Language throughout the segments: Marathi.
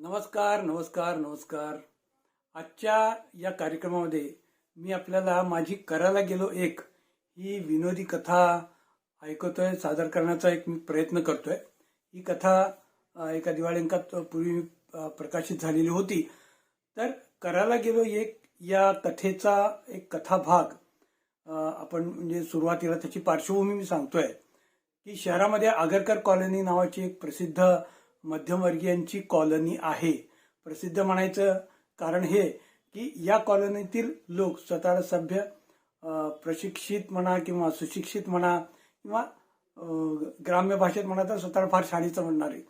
नमस्कार नमस्कार नमस्कार. आजच्या या कार्यक्रमामध्ये मी आपल्याला माझी करायला गेलो एक ही विनोदी कथा ऐकतोय सादर करण्याचा एक मी प्रयत्न करतोय. ही कथा एका दिवाळी अंकात पूर्वी प्रकाशित झालेली होती. तर करायला गेलो एक या कथेचा एक कथा भाग. आपण म्हणजे सुरुवातीला त्याची पार्श्वभूमी मी सांगतोय. की शहरामध्ये आगरकर कॉलनी नावाची एक प्रसिद्ध मध्यमवर्गीयांची कॉलनी आहे. प्रसिद्ध म्हणायचं कारण हे की या कॉलनीतील लोक स्वतःला सभ्य प्रशिक्षित म्हणा किंवा सुशिक्षित म्हणा किंवा ग्राम्य भाषेत म्हणा तर स्वतःला फार शाळेचं म्हणणारे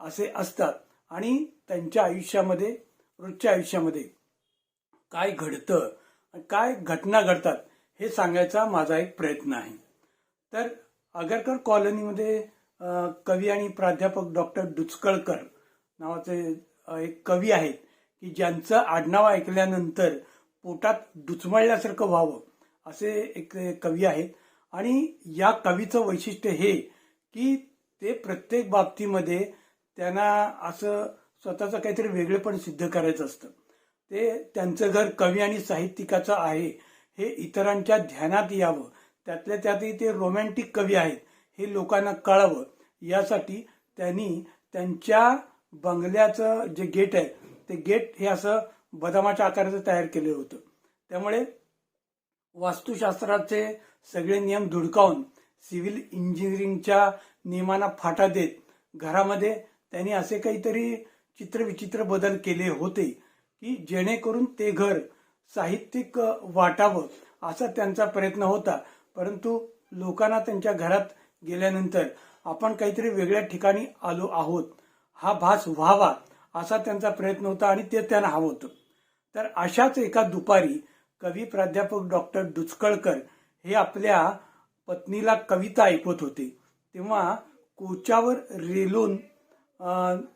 असे असतात. आणि त्यांच्या आयुष्यामध्ये रोजच्या आयुष्यामध्ये काय घडतं काय घटना घडतात हे सांगायचा माझा एक प्रयत्न आहे. तर आगरकर कॉलनीमध्ये कवी आणि प्राध्यापक डॉक्टर डुचकळकर नावाचे एक कवी आहेत की ज्यांचं आडनाव ऐकल्यानंतर पोटात डुचमळल्यासारखं व्हावं असे एक कवी आहेत. आणि या कवीचं वैशिष्ट्य हे की ते प्रत्येक बाबतीमध्ये त्यांना असं स्वतःचं काहीतरी वेगळेपण सिद्ध करायचं असतं. ते त्यांचं घर कवी आणि साहित्यिकाचं आहे हे इतरांच्या ध्यानात यावं त्यातल्या त्यातही ते रोमॅन्टिक कवी आहेत. हे लोकांना कळावं. यासाठी त्यांनी त्यांच्या बंगल्याचं जे गेट आहे ते गेट हे असं बदामाच्या आकाराचं तयार केलेलं होतं. त्यामुळे वास्तुशास्त्राचे सगळे नियम धुडकावून सिव्हिल इंजिनिअरिंगच्या नियमांना फाटा देत घरामध्ये त्यांनी असे काहीतरी चित्रविचित्र बदल केले होते की जेणेकरून ते घर साहित्यिक वाटावं असा त्यांचा प्रयत्न होता. परंतु लोकांना त्यांच्या घरात गेल्यानंतर आपण काहीतरी वेगळ्या ठिकाणी आलो आहोत. हा भास व्हावा असा त्यांचा प्रयत्न होता आणि ते त्यांना हवं होतं. तर अशाच एका दुपारी कवी प्राध्यापक डॉक्टर डुचकळकर हे आपल्या पत्नीला कविता ऐकवत होते. तेव्हा कोचावर रेलून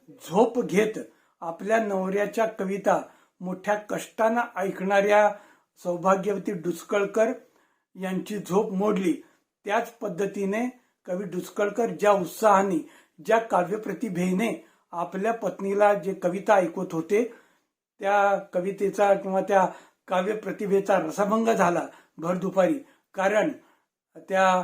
झोप घेत आपल्या नवऱ्याच्या कविता मोठ्या कष्टानं ऐकणाऱ्या सौभाग्यवती डुचकळकर यांची झोप मोडली. त्याच पद्धतीने कवी डुसकळकर ज्या उत्साहाने ज्या काव्यप्रतिभेने आपल्या पत्नीला जे कविता ऐकवत होते त्या कवितेचा किंवा त्या काव्य प्रतिभेचा रसभंग झाला भर दुपारी. कारण त्या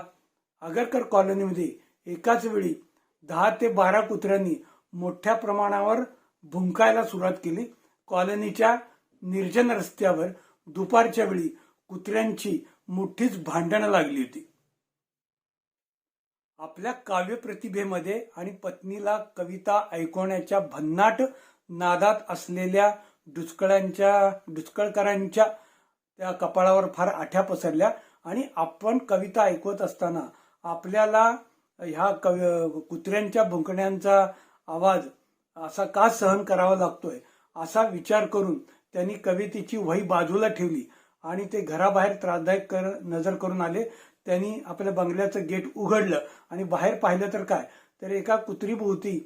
आगरकर कॉलनीमध्ये एकाच वेळी दहा ते बारा कुत्र्यांनी मोठ्या प्रमाणावर भुंकायला सुरुवात केली. कॉलनीच्या निर्जन रस्त्यावर दुपारच्या वेळी कुत्र्यांची मोठीच भांडणं लागली होती. आपल्या काव्य प्रतिभेमध्ये आणि पत्नीला कविता ऐकवण्याच्या भन्नाट नादात असलेल्या डुचकळांच्या डुचकळकरांच्या त्या कपाळावर फार आठ्या पसरल्या. आणि आपण कविता ऐकवत असताना आपल्याला ह्या कवि कुत्र्यांच्या भुंकण्यांचा आवाज असा का सहन करावा लागतोय असा विचार करून त्यांनी कवितेची वही बाजूला ठेवली आणि ते घराबाहेर त्रासदायक कर नजर करून आले. त्यांनी आपल्या बंगल्याचं गेट उघडलं आणि बाहेर पाहिलं तर काय? तर एका कुत्रीभोवती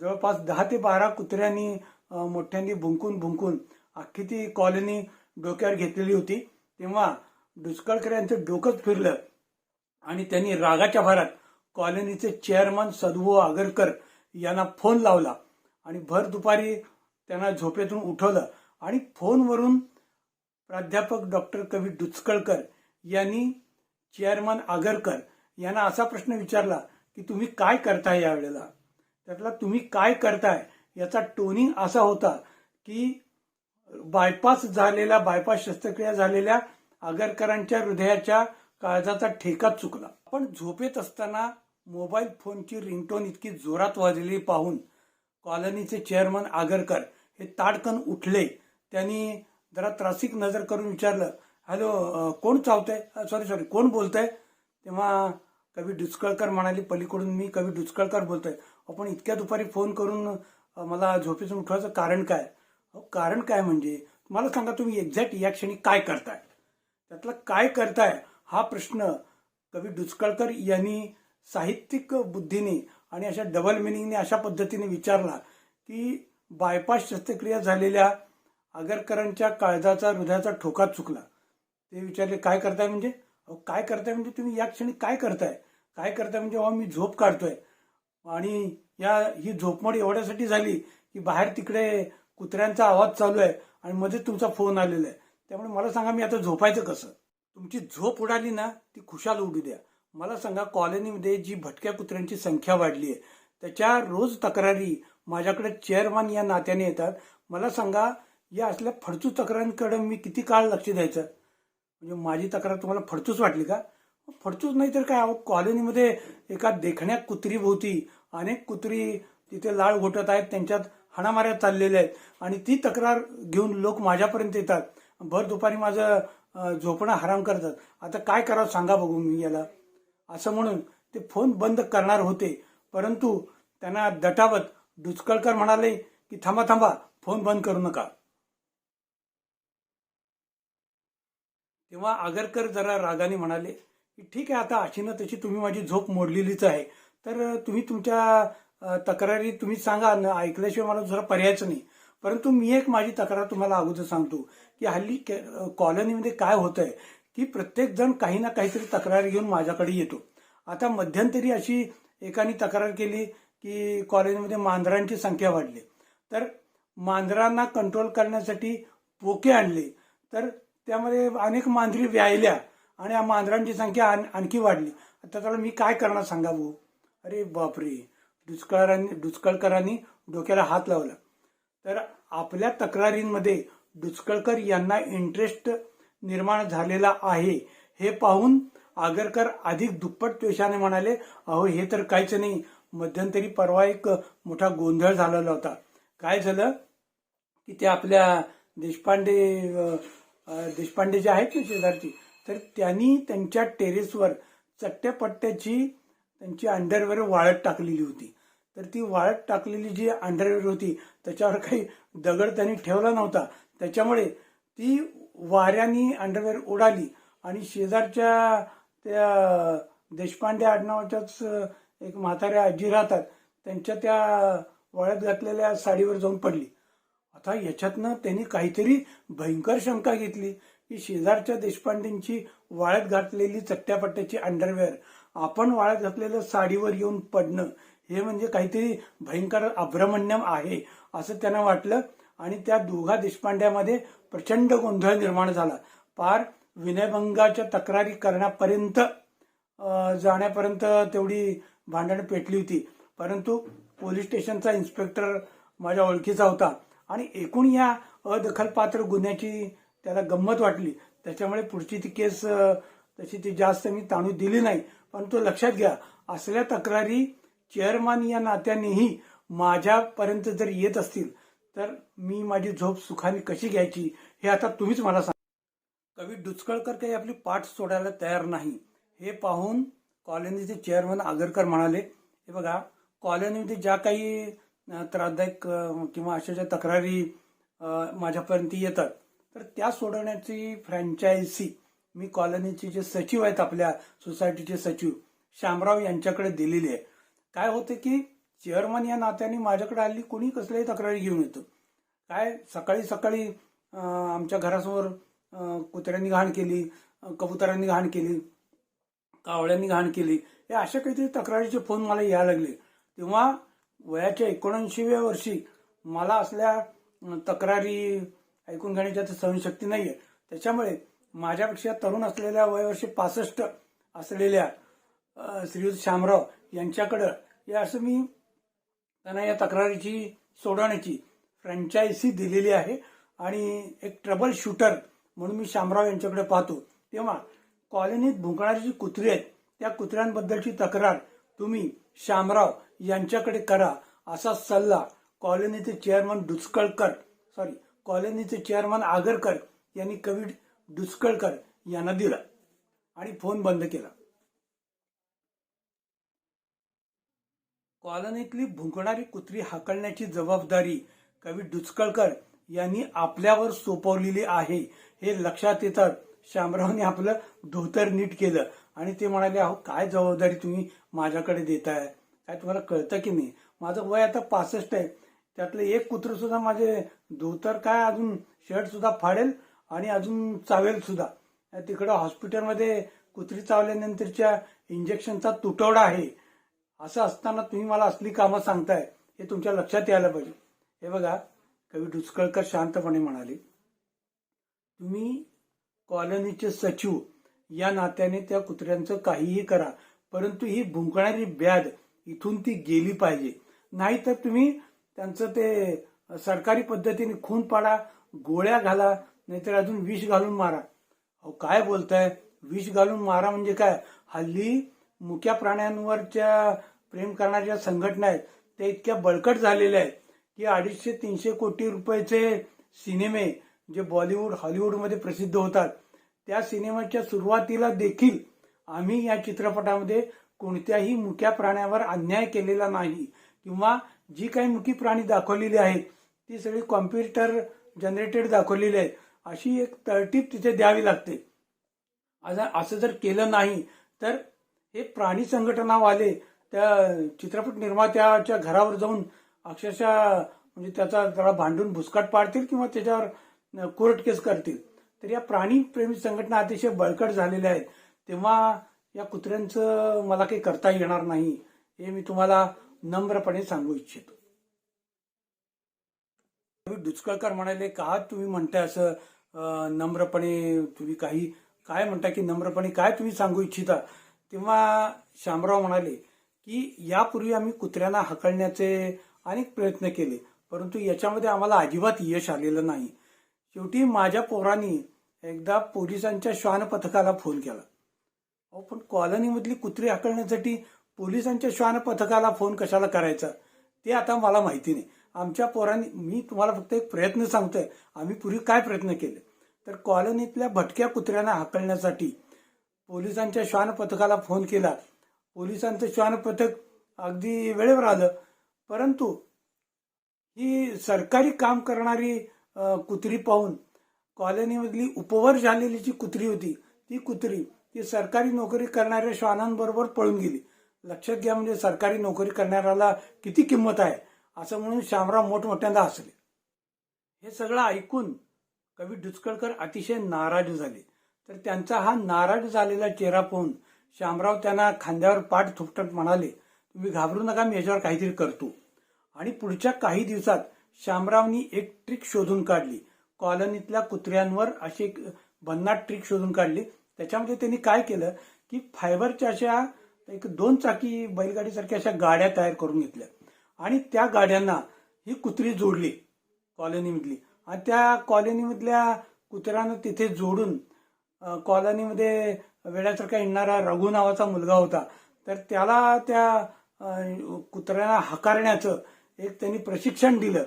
जवळपास दहा ते बारा कुत्र्यांनी मोठ्यांनी भुंकून भुंकून अख्खी ती कॉलनी डोक्यावर घेतलेली होती. तेव्हा डुसकळकर यांचं डोकंच फिरलं आणि त्यांनी रागाच्या भरात कॉलनीचे चेअरमन सद्भू आगरकर यांना फोन लावला आणि भर दुपारी त्यांना झोपेतून उठवलं आणि फोनवरून प्राध्यापक डॉक्टर कवी डुचकळकर यांनी चेअरमन आगरकर यांना असा प्रश्न विचारला की तुम्ही काय करताय यावेळेला? त्यातला तुम्ही काय करताय? याचा टोनिंग असा होता की बायपास झालेल्या बायपास शस्त्रक्रिया झालेल्या आगरकरांच्या हृदयाच्या काळजाचा ठेका चुकला. पण झोपेत असताना मोबाईल फोनची रिंगटोन इतकी जोरात वाजलेली पाहून कॉलनीचे चेअरमन आगरकर हे ताडकन उठले. त्यांनी जरा त्रासिक नजर करून विचारलं हॅलो कोण चावतंय? सॉरी सॉरी कोण बोलतंय? तेव्हा कवी डुचकळकर म्हणाली पलीकडून मी कवी डुचकळकर बोलतोय. आपण इतक्या दुपारी फोन करून मला झोपेतून उठवायचं कारण काय? कारण काय म्हणजे? मला सांगा तुम्ही एक्झॅक्ट या क्षणी काय करताय? त्यातला काय करताय? हा प्रश्न कवी डुचकळकर यांनी साहित्यिक बुद्धीने आणि अशा डबल मिनिंगने अशा पद्धतीने विचारला की बायपास शस्त्रक्रिया झालेल्या आगरकरांच्या काळजाचा हृदयाचा ठोका चुकला. ते विचारले काय करताय? म्हणजे अहो काय करताय? म्हणजे तुम्ही या क्षणी काय करताय? काय करताय? म्हणजे अहो मी झोप काढतोय. आणि या ही झोपमोड एवढ्यासाठी झाली की बाहेर तिकडे कुत्र्यांचा आवाज चालू आहे आणि मध्ये तुमचा फोन आलेला आहे. त्यामुळे मला सांगा मी आता झोपायचं कसं? तुमची झोप उडाली ना ती खुशाल उडू द्या. मला सांगा कॉलनीमध्ये जी भटक्या कुत्र्यांची संख्या वाढली आहे त्याच्या रोज तक्रारी माझ्याकडे चेअरमन या नात्याने येतात. मला सांगा या असल्या फडचू तक्रारींकडे मी किती काळ लक्ष द्यायचं? म्हणजे माझी तक्रार तुम्हाला फडतूच वाटली का? फडतूच नाही तर काय? अहो कॉलनीमध्ये एका देखण्या कुत्री भोवती. अनेक कुत्री तिथे लाळ घोटत आहेत त्यांच्यात हाणामाऱ्या चाललेल्या आहेत. आणि ती तक्रार घेऊन लोक माझ्यापर्यंत येतात. भर दुपारी माझं झोपणं हराम करतात. आता काय करावं सांगा बघू मी याला. असं म्हणून ते फोन बंद करणार होते. परंतु त्यांना दटावत डुचकळकर म्हणाले की थांबा थांबा. फोन बंद करू नका. तेव्हा आगरकर जरा रागाने म्हणाले की ठीक आहे आता अशी ना तशी तुम्ही माझी झोप मोडलेलीच आहे. तर तुम्ही तुमच्या तक्रारी तुम्ही सांगा न ऐकल्याशिवाय मला दुसरा पर्यायच नाही. परंतु मी एक माझी तक्रार तुम्हाला अगोदर सांगतो की हल्ली के- कॉलनीमध्ये काय होतंय आहे की प्रत्येक जण काही ना काहीतरी तक्रार घेऊन माझ्याकडे येतो. आता मध्यंतरी अशी एकाने तक्रार केली की कॉलनीमध्ये मांजरांची संख्या वाढली. तर मांजरांना कंट्रोल करण्यासाठी पोके आणले. तर त्यामध्ये अनेक मांजरी व्यायल्या आणि या मांजरांची संख्या आण- आणखी वाढली. आता त्याला मी काय करणार सांगा भाऊ अरे बापरे. दुष्काळांनी डुचकळकरांनी डोक्याला हात लावला. तर आपल्या तक्रारींमध्ये डुचकळकर यांना इंटरेस्ट निर्माण झालेला आहे हे पाहून आगरकर अधिक दुप्पट त्वेषाने म्हणाले अहो हे तर काहीच नाही. मध्यंतरी परवा एक मोठा गोंधळ झालेला होता. काय झालं? की ते आपल्या देशपांडे देशपांडे जे आहेत ना शेजारची तर त्यांनी त्यांच्या टेरेसवर चट्ट्या पट्ट्याची त्यांची अंडरवेअर वाळत टाकलेली होती. तर ती वाळत टाकलेली जी अंडरवेअर होती त्याच्यावर काही दगड त्यांनी ठेवला नव्हता. त्याच्यामुळे ती वाऱ्यानी अंडरवेअर उडाली आणि शेजारच्या त्या देशपांडे आडनावाच्याच एक म्हाताऱ्या आजी राहतात त्यांच्या त्या वाळत घातलेल्या साडीवर जाऊन पडली. आता याच्यातनं त्यांनी काहीतरी भयंकर शंका घेतली. की शेजारच्या देशपांडेंची वाळत घातलेली चट्ट्यापट्ट्याची अंडरवेअर आपण वाळत घातलेलं साडीवर येऊन पडणं हे म्हणजे काहीतरी भयंकर अभ्रमण्यम आहे असं त्यांना वाटलं. आणि त्या दोघा देशपांड्यामध्ये प्रचंड गोंधळ निर्माण झाला. पार विनयभंगाच्या तक्रारी करण्यापर्यंत जाण्यापर्यंत तेवढी भांडणं पेटली होती. परंतु पोलीस स्टेशनचा इन्स्पेक्टर माझ्या ओळखीचा होता. आणि एकूण या अदखलपात्र गुन्ह्याची त्याला गंमत वाटली. त्याच्यामुळे पुढची ती केस तशी ती जास्त मी ताणू दिली नाही. परंतु लक्षात घ्या असल्या तक्रारी चेअरमन या नात्यानेही माझ्यापर्यंत जर येत असतील तर मी माझी झोप सुखाने कशी घ्यायची हे आता तुम्हीच मला सांगा. कवी डुचकळकर काही आपली पाठ सोडायला तयार नाही. हे पाहून कॉलनीचे चेअरमन आगरकर म्हणाले हे बघा कॉलनीमध्ये ज्या काही त्रासदायक किंवा अशा ज्या तक्रारी माझ्यापर्यंत येतात. तर त्या सोडवण्याची फ्रँचायझी मी कॉलनीचे जे सचिव आहेत आपल्या सोसायटीचे सचिव श्यामराव यांच्याकडे दिलेली आहे. काय होते की चेअरमन या नात्याने माझ्याकडे आली कोणी कसल्याही तक्रारी घेऊन येतो. काय सकाळी सकाळी आमच्या घरासमोर कुत्र्यांनी घाण केली कबुतरांनी घाण केली कावळ्यांनी घाण केली हे अशा काहीतरी तक्रारीचे फोन मला यायला लागले. तेव्हा वयाच्या एकोणऐंशीव्या वर्षी मला असल्या तक्रारी ऐकून घेण्याची आता सहनशक्ती नाहीये. त्याच्यामुळे माझ्यापेक्षा तरुण असलेल्या वयवर्षी पासष्ट असलेल्या श्रीयुत शामराव यांच्याकडं हे असं मी त्यांना या तक्रारीची सोडवण्याची फ्रँचायसी दिलेली आहे. आणि एक ट्रबल शूटर म्हणून मी शामराव यांच्याकडे पाहतो. तेव्हा कॉलनीत भुंकणारी जी कुत्री आहेत त्या कुत्र्यांबद्दलची तक्रार तुम्ही शामराव यांच्याकडे करा असा सल्ला कॉलनीचे चेअरमन डुचकळकर सॉरी कॉलनीचे चेअरमन आगरकर यांनी कवी डुचकळकर यांना दिला आणि फोन बंद केला. कॉलनीतली भुंकणारी कुत्री हाकलण्याची जबाबदारी कवी डुचकळकर यांनी आपल्यावर सोपवलेली आहे हे लक्षात येतात शामरावने आपलं धोतर नीट केलं आणि ते म्हणाले अहो काय जबाबदारी तुम्ही माझ्याकडे देताय? काय तुम्हाला कळतं की नाही? माझं वय आता पासष्ट आहे. त्यातलं एक कुत्र सुद्धा माझे धोतर काय अजून शर्ट सुद्धा फाडेल आणि अजून चावेल सुद्धा. तिकडं हॉस्पिटलमध्ये कुत्री चावल्यानंतरच्या इंजेक्शनचा तुटवडा आहे. असं असताना तुम्ही मला असली कामं सांगताय हे तुमच्या लक्षात यायला पाहिजे. हे बघा कवी डुसकळकर शांतपणे म्हणाले तुम्ही कॉलनीचे सचिव या नात्याने त्या कुत्र्यांचं काहीही करा परंतु ही भुंकणारी ब्याद इथून ती गेली पाहिजे. नाहीतर तुम्ही त्यांचं ते सरकारी पद्धतीने खून पाडा गोळ्या घाला नाहीतर अजून विष घालून मारा. अहो काय बोलताय? विष घालून मारा म्हणजे काय? हल्ली मुक्या प्राण्यांवरच्या प्रेम करणाऱ्या संघटना आहेत त्या इतक्या बळकट झालेल्या आहेत की अडीचशे तीनशे कोटी रुपयाचे सिनेमे जे बॉलिवूड हॉलिवूडमध्ये प्रसिद्ध होतात त्या सिनेमाच्या सुरुवातीला देखील आम्ही या चित्रपटामध्ये कोणत्याही मुक्या प्राण्यावर अन्याय केलेला नाही किंवा जी काही मुकी प्राणी दाखवलेली आहेत ती सगळी कॉम्प्युटर जनरेटेड दाखवलेली आहेत. अशी एक तळटीप तिथे द्यावी लागते. आज- असं जर केलं नाही तर हे प्राणी संघटनावाले त्या चित्रपट निर्मात्याच्या घरावर जाऊन अक्षरशः म्हणजे त्याचा जरा भांडून भुसकाट पाडतील किंवा त्याच्यावर कोर्ट केस करतील. तर या प्राणी प्रेमी संघटना अतिशय बळकट झालेल्या आहेत. तेव्हा या कुत्र्यांचं मला काही करता येणार नाही हे मी तुम्हाला नम्रपणे सांगू इच्छितो. दुष्कळकर म्हणाले का तुम्ही म्हणताय असं नम्रपणे तुम्ही काही काय म्हणता की नम्रपणे काय तुम्ही सांगू इच्छिता? तेव्हा शामराव म्हणाले की यापूर्वी आम्ही कुत्र्यांना हाकलण्याचे अनेक प्रयत्न केले परंतु याच्यामध्ये आम्हाला अजिबात यश आलेलं नाही. शेवटी माझ्या पोरांनी एकदा पोलिसांच्या श्वान पथकाला फोन केला. अहो पण कॉलनीमधली कुत्री हाकलण्यासाठी पोलिसांच्या श्वान पथकाला फोन कशाला करायचा? ते आता मला माहिती नाही. आमच्या पोरांनी मी तुम्हाला फक्त एक प्रयत्न सांगतोय. आम्ही पूर्वी काय प्रयत्न केले? तर कॉलनीतल्या भटक्या कुत्र्यांना हाकलण्यासाठी पोलिसांच्या श्वान पथकाला फोन केला. पोलिसांचं श्वान पथक अगदी वेळेवर आलं. परंतु ही सरकारी काम करणारी कुत्री पाहून कॉलनीमधली उपवर झालेली जी कुत्री होती ती कुत्री ती सरकारी नोकरी करणाऱ्या श्वानांबरोबर पळून गेली. लक्षात घ्या म्हणजे सरकारी नोकरी करणाऱ्याला किती किंमत आहे असं म्हणून श्यामराव मोठमोठ्यांदा हसले. हे सगळं ऐकून कवी डुचकळकर अतिशय नाराज झाले. तर त्यांचा हा नाराज झालेला चेहरा पाहून श्यामराव त्यांना खांद्यावर पाठ थुपटत म्हणाले तुम्ही घाबरू नका मी याच्यावर काहीतरी करतो. आणि पुढच्या काही दिवसात श्यामरावनी एक ट्रिक शोधून काढली. कॉलनीतल्या कुत्र्यांवर अशी एक भन्नाट ट्रिक शोधून काढली. त्याच्यामध्ये त्यांनी काय केलं की फायबरच्या अशा एक दोन चाकी बैलगाडीसारख्या अशा गाड्या तयार करून घेतल्या. आणि त्या गाड्यांना ही कुत्री जोडली कॉलनीमधली. आणि त्या कॉलनीमधल्या कुत्र्यानं तिथे जोडून कॉलनीमध्ये वेड्यासारखा येणारा रघु नावाचा मुलगा होता. तर त्याला त्या कुत्र्यांना हकारण्याचं एक त्यांनी प्रशिक्षण दिलं.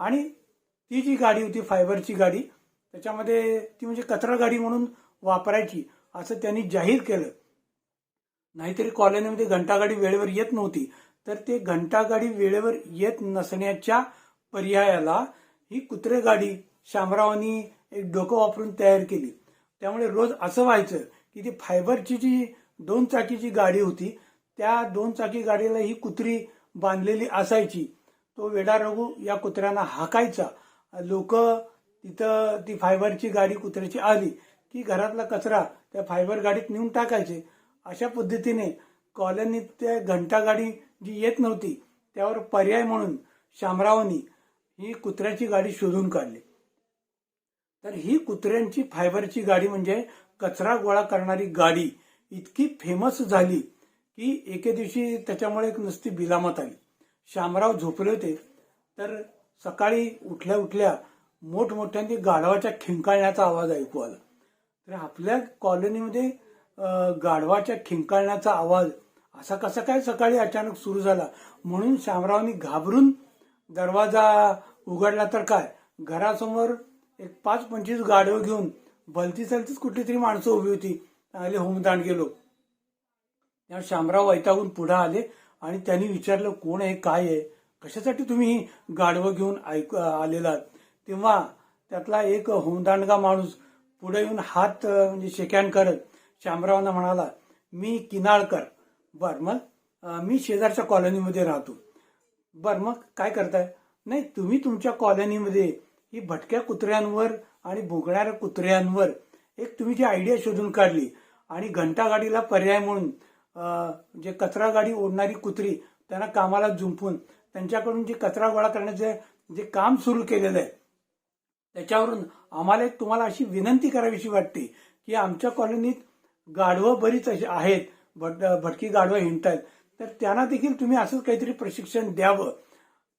आणि ती जी गाडी होती फायबरची गाडी त्याच्यामध्ये ती म्हणजे कचरा गाडी म्हणून वापरायची. असं त्यांनी जाहीर केलं. नाहीतरी कॉलनीमध्ये घंटागाडी वेळेवर येत नव्हती. तर ते घंटागाडी वेळेवर येत नसण्याच्या पर्यायाला ही कुत्रे गाडी शामरावांनी एक डोकं वापरून तयार केली. त्यामुळे रोज असं व्हायचं की ती फायबरची जी दोन चाकीची गाडी होती त्या दोन चाकी गाडीला ही कुत्री बांधलेली असायची. तो वेडा रघु या कुत्र्यांना हाकायचा. लोक तिथं ती फायबरची गाडी कुत्र्याची आली की घरातला कचरा त्या फायबर गाडीत नेऊन टाकायचे. अशा पद्धतीने कॉलनीत त्या घंटा गाडी जी येत नव्हती त्यावर पर्याय म्हणून शामरावनी ही कुत्र्याची गाडी शोधून काढली. तर ही कुत्र्यांची फायबरची गाडी म्हणजे कचरा गोळा करणारी गाडी इतकी फेमस झाली की एके दिवशी त्याच्यामुळे एक नुसती बिलामत आली. शामराव झोपले होते. तर सकाळी उठल्या उठल्या मोठमोठ्यांनी गाढवाच्या खिंकाळण्याचा आवाज ऐकू आला. तर आपल्या कॉलनीमध्ये गाढवाच्या खिंकाळण्याचा आवाज असा कसा काय सकाळी अचानक सुरू झाला? म्हणून शामरावनी घाबरून दरवाजा उघडला तर काय? घरासमोर एक पाच पंचवीस गाढव घेऊन भलती सलतीच कुठली तरी माणसं उभी होती. आले होमदान गेलो. तेव्हा शामराव वैतागून पुढे आले आणि त्यांनी विचारलं कोण आहे? काय आहे? कशासाठी तुम्ही ही गाढवं घेऊन ऐक आलेला तेव्हा त्यातला एक होमदांडगा माणूस पुढे येऊन हात म्हणजे शेकॅन करत शामरावांना म्हणाला मी किनाळकर. बर मग मी शेजारच्या कॉलनीमध्ये राहतो. बर मग काय करताय? नाही तुम्ही तुमच्या कॉलनीमध्ये ही भटक्या कुत्र्यांवर आणि भोगणाऱ्या कुत्र्यांवर एक तुम्ही जी आयडिया शोधून काढली आणि घंटा गाडीला पर्याय म्हणून जे कचरा गाडी ओढणारी कुत्री त्यांना कामाला जुंपून त्यांच्याकडून जे कचरा गोळा करण्याचे जे काम सुरू केलेलं आहे त्याच्यावरून आम्हाला एक तुम्हाला अशी विनंती करावीशी वाटते की आमच्या कॉलनीत गाढवं बरीच अशी आहेत भट भटकी गाढवं हिंडतायत. तर त्यांना देखील तुम्ही असंच काहीतरी प्रशिक्षण द्यावं.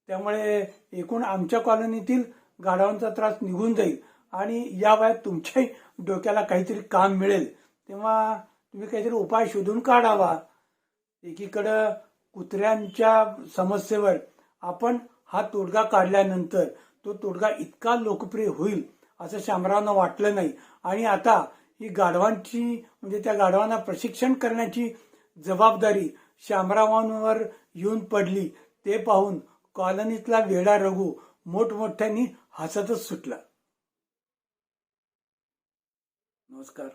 त्यामुळे एकूण आमच्या कॉलनीतील गाढवांचा त्रास निघून जाईल आणि या वयात तुमच्याही डोक्याला काहीतरी काम मिळेल. तेव्हा तुम्ही काहीतरी उपाय शोधून काढावा. एकीकडं कुत्र्यांच्या समस्येवर आपण हा तोडगा काढल्यानंतर तो तोडगा इतका लोकप्रिय होईल असं शामरावांना वाटलं नाही. आणि आता ही गाढवांची म्हणजे त्या गाढवांना प्रशिक्षण करण्याची जबाबदारी शामरावांवर येऊन पडली. ते पाहून कॉलनीतला वेडा रघु मोठमोठ्यांनी हसतच सुटला. नमस्कार.